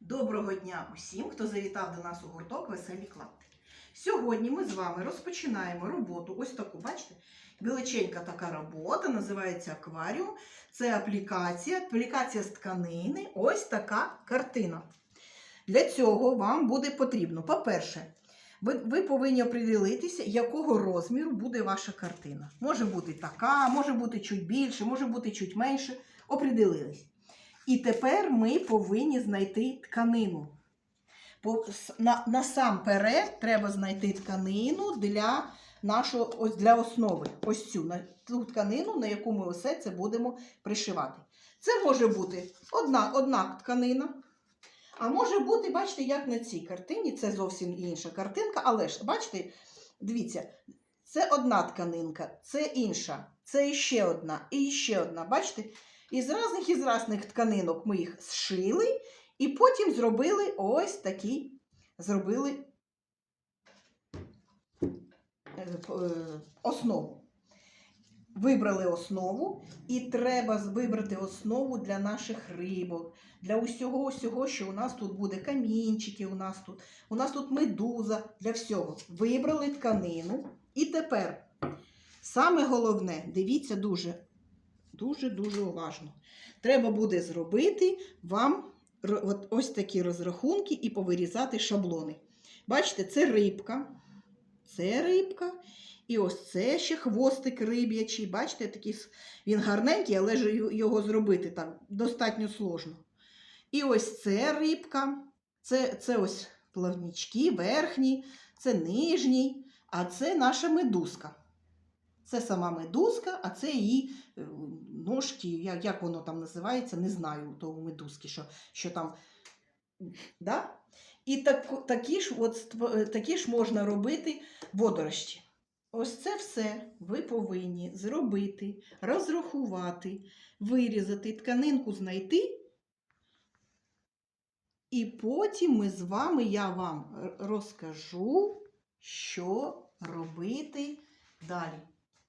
Доброго дня усім, хто завітав до нас у гурток Веселі клапти. Сьогодні ми з вами розпочинаємо роботу. Ось таку, бачите, величенька така робота, називається акваріум. Це аплікація, аплікація з тканини. Ось така картина. Для цього вам буде потрібно, по-перше, ви, ви повинні оприділитися, якого розміру буде ваша картина. Може бути така, може бути чуть більше, може бути чуть менше. Оприділились. І тепер ми повинні знайти тканину. Насамперед треба знайти тканину для нашого ось для основи. Ось цю ту тканину, на яку ми усе це будемо пришивати. Це може бути одна, одна тканина. А може бути, бачите, як на цій картині, це зовсім інша картинка, але ж, бачите, дивіться, це одна тканинка, це інша, це іще одна, і ще одна. Бачите? Із різних із різних тканинок ми їх зшили і потім зробили ось такі, зробили е, е, основу. Вибрали основу, і треба вибрати основу для наших рибок, для усього, усього, що у нас тут буде камінчики, у нас тут, у нас тут медуза, для всього. Вибрали тканину. І тепер саме головне, дивіться дуже, дуже дуже уважно. Треба буде зробити вам ось такі розрахунки і повирізати шаблони. Бачите, це рибка, це рибка. І ось це ще хвостик риб'ячий. Бачите, такий, він гарненький, але ж його зробити так достатньо сложно. І ось це рибка, це, це ось плавнічки, верхні, це нижній, а це наша медузка. Це сама медузка, а це її е, ножки, як, воно там називається, не знаю того медузки, що, що там. Да? І так, такі, ж, от, е, такі ж можна робити водорощі. Ось це все ви повинні зробити, розрахувати, вирізати, тканинку знайти. І потім ми з вами, я вам розкажу, що робити далі.